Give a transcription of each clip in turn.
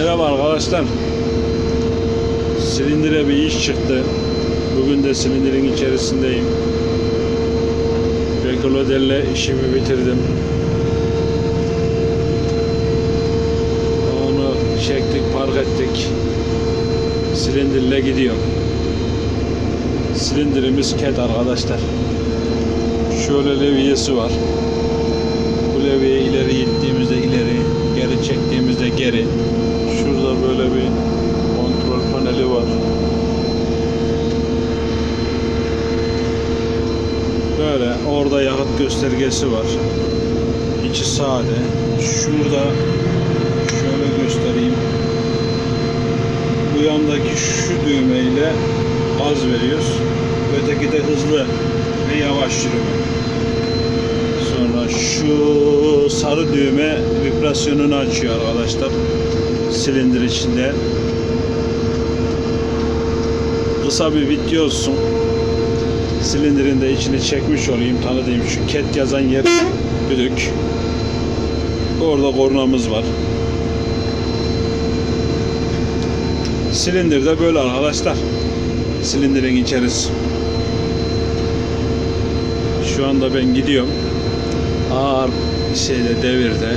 Merhaba arkadaşlar. Silindire bir iş çıktı. Bugün de silindirin içerisindeyim. Beklodelle işimi bitirdim. Onu çektik, park ettik. Silindirle gidiyor. Silindirimiz ket arkadaşlar. Şöyle levyesi var. Bu levyeyi ileri ittiğimizde ileri, geri çektiğimizde geri. Şurada böyle bir kontrol paneli var. Böyle orada yakıt göstergesi var. İçi sade. Şurada şöyle göstereyim. Bu yandaki şu düğmeyle gaz veriyoruz. Öteki de hızlı ve yavaş yürüme. Sonra şu sarı düğme vibrasyonunu açıyor arkadaşlar. Silindir içinde. Kısa bir video olsun. Silindirin de içini çekmiş olayım tanıdığım şu ket yazan yer düdük. Orada kornamız var. Silindir de böyle arkadaşlar. Silindirin içerisi. Şu anda ben gidiyorum. Ağır şeyde devirde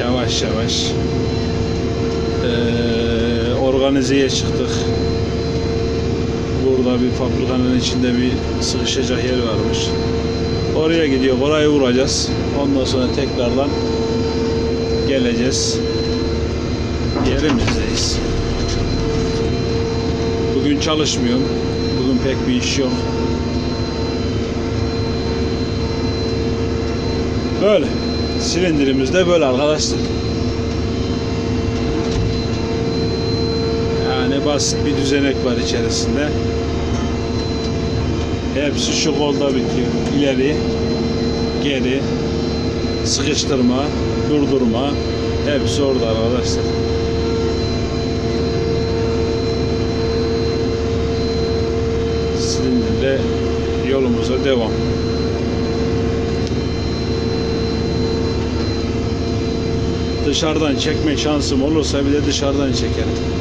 yavaş yavaş eee, organizeye çıktık. Burada bir fabrikanın içinde bir sıkışacak yer varmış. Oraya gidiyor. Orayı vuracağız. Ondan sonra tekrardan geleceğiz. Yerimizdeyiz. Bugün çalışmıyorum. Bugün pek bir iş yok. Böyle. Silindirimiz de böyle arkadaşlar. Yani basit bir düzenek var içerisinde. Hepsi şu kolda bitiyor. İleri, geri, sıkıştırma, durdurma. Hepsi orada arkadaşlar. Silindirle yolumuza devam. Dışarıdan çekme şansım olursa bir de dışarıdan çekerim.